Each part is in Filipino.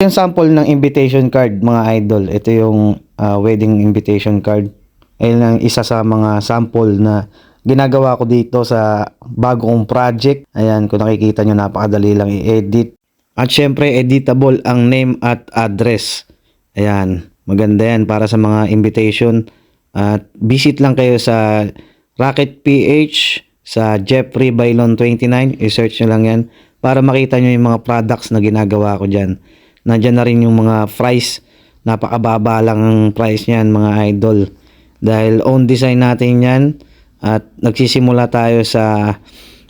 Yung sample ng invitation card mga idol, ito yung ah, wedding invitation card. Ayun ang isa sa mga sample na ginagawa ko dito sa bago kong project. Ayan, kung nakikita nyo, napakadali lang i-edit. At syempre, editable ang name at address. Ayan, maganda yan para sa mga invitation. At visit lang kayo sa Rocket PH sa Jeffrey Bailon 29. I-search nyo lang yan para makita nyo yung mga products na ginagawa ko dyan. Nandyan na rin yung mga price. Napakababa lang ang price niyan mga idol. Dahil own design natin yan at nagsisimula tayo sa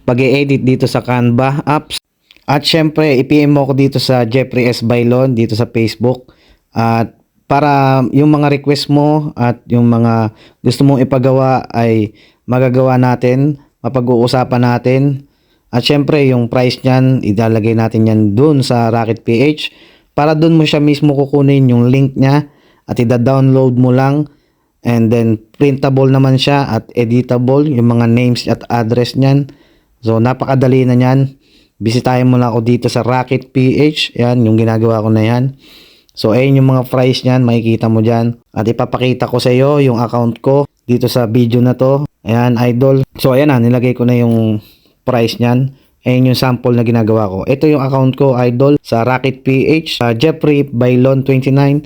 pag edit dito sa Canva apps. At syempre, i-PM mo ako dito sa Jeffrey S. Bailon dito sa Facebook. At para yung mga request mo at yung mga gusto mong ipagawa ay magagawa natin, mapag-uusapan natin. At syempre, yung price niyan, ilalagay natin yan dun sa Rocket PH para dun mo siya mismo kukunin yung link niya at ida-download mo lang and then printable naman siya at editable yung mga names at address niyan. So napakadali na niyan. Bisitahin mo lang ako dito sa Rocket PH. Yan, yung ginagawa ko na yan. So, ayun yung mga price niyan, makikita mo dyan. At ipapakita ko sa iyo yung account ko dito sa video na to. Ayan, idol. So, ayan na, nilagay ko na yung price niyan. Ayun yung sample na ginagawa ko. Ito yung account ko, idol, sa Rocket PH, sa Jeffrey Bailon 29.